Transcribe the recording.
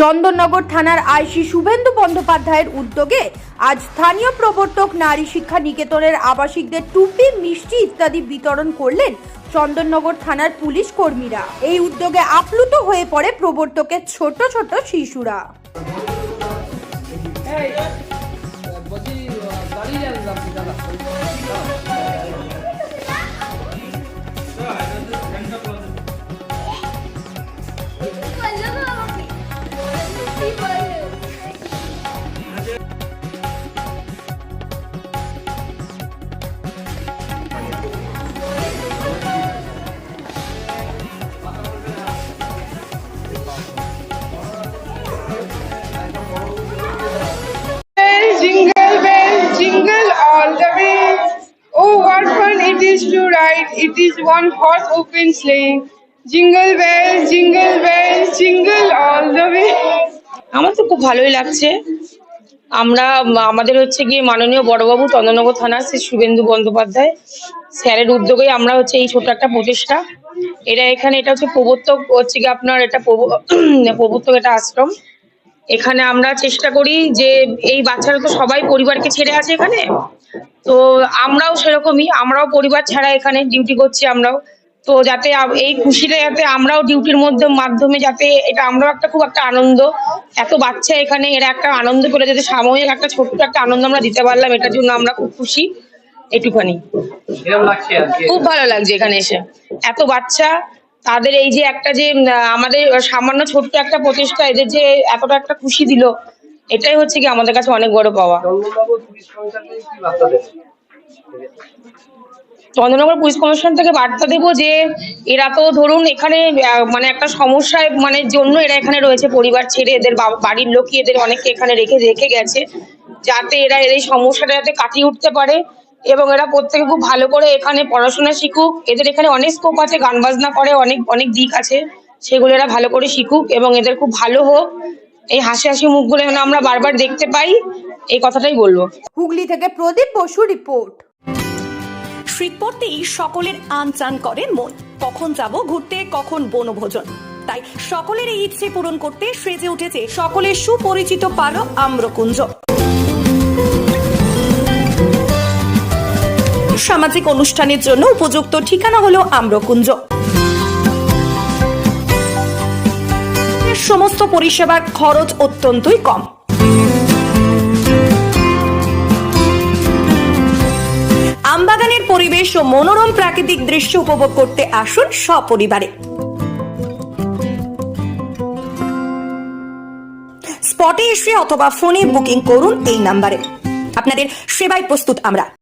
চন্দননগর থানার আইসি শুভেন্দু বন্দ্যোপাধ্যায়ের উদ্যোগে আজ স্থানীয় প্রবর্তক নারী শিক্ষা নিকেতনের আবাসিকদের টুপি, মিষ্টি ইত্যাদি বিতরণ করলেন চন্দননগর থানার পুলিশ কর্মীরা। এই উদ্যোগে আপ্লুত হয়ে পড়ে প্রবর্তকের ছোট ছোট শিশুরা। Is to ride! It is one hot open sleigh. Jingle bells, jingle bells, jingle all the way. আমার তো খুব ভালোই লাগছে আমরা আমাদের হচ্ছে গিয়ে মাননীয় বড়বাবু চন্দ্রনগর থানার শ্রী শুভেন্দু বন্দ্যোপাধ্যায় স্যারের উদ্যোগে আমরা হচ্ছে এই ছোট একটা প্রচেষ্টা এটা এখানে এটা হচ্ছে প্রবর্তক হচ্ছে গিয়ে আপনার এটা প্রব- প্রবর্তক এটা আশ্রম এখানে আমরা চেষ্টা করি যে এই বাচ্চারা তো সবাই পরিবারকে ছেড়ে আছে এখানে। তো আমরাও সেরকমই আমরাও পরিবার ছাড়া এখানে ডিউটি করছি আমরাও। তো যাতে এই খুশিটা যাতে আমরাও ডিউটির মধ্যে মাধ্যমে যাতে এটা আমরাও একটা খুব একটা আনন্দ। এত বাচ্চা এখানে এরা একটা আনন্দ করে যাতে সাময়িক একটা ছোট্ট একটা আনন্দ আমরা দিতে পারলাম এটার জন্য আমরা খুব খুশি। এটুখানি। খুব ভালো লাগছে এখানে এসে। এত বাচ্চা তাদের এই যে একটা যে আমাদের সামান্য ছোট্ট একটা প্রচেষ্টা এদের যে এতটা একটা খুশি দিল এটাই হচ্ছে কি আমাদের কাছে অনেক বড় পাওয়া। চন্দ্রনগর পুলিশ কমিশন থেকে বার্তা দেবো? যে এরা তো ধরুন এখানে মানে একটা সমস্যায় মানে জন্য এরা এখানে রয়েছে পরিবার ছেড়ে এদের বাড়ির লোকই এদের অনেককে এখানে রেখে রেখে গেছে যাতে এরা এর এই সমস্যাটা যাতে কাটিয়ে উঠতে পারে। এবং এরা প্রত্যেকে খুব ভালো করে এখানে পড়াশোনা শিখুক। এদের এখানে অনেক স্কোপ আছে গান বাজনা করে অনেক অনেক দিক আছে। সেগুলো এরা ভালো করে শিখুক এবং এদের খুব ভালো হোক। এই হাসি হাসি মুখগুলো যেন আমরা বারবার দেখতে পাই এই কথাটাই বলব। হুগলি থেকে প্রদীপ বসু রিপোর্ট। শীত পড়তেই সকলের আনচান করে মন। কখন যাব ঘুরতে কখন বনভোজন। তাই সকলের এই ইচ্ছে পূরণ করতে সেজে উঠেছে সকলের সুপরিচিত পারক আম্রকুঞ্জ। সামাজিক অনুষ্ঠানের জন্য উপযুক্ত ঠিকানা হলো আম্রকুঞ্জ। সমস্ত পরিষেবার খরচ অত্যন্তই কম। আমবাগানের পরিবেশ ও মনোরম প্রাকৃতিক দৃশ্য উপভোগ করতে আসুন সপরিবারে। স্পটে এসে অথবা ফোনে বুকিং করুন এই নাম্বারে। আপনাদের সেবায় প্রস্তুত আমরা।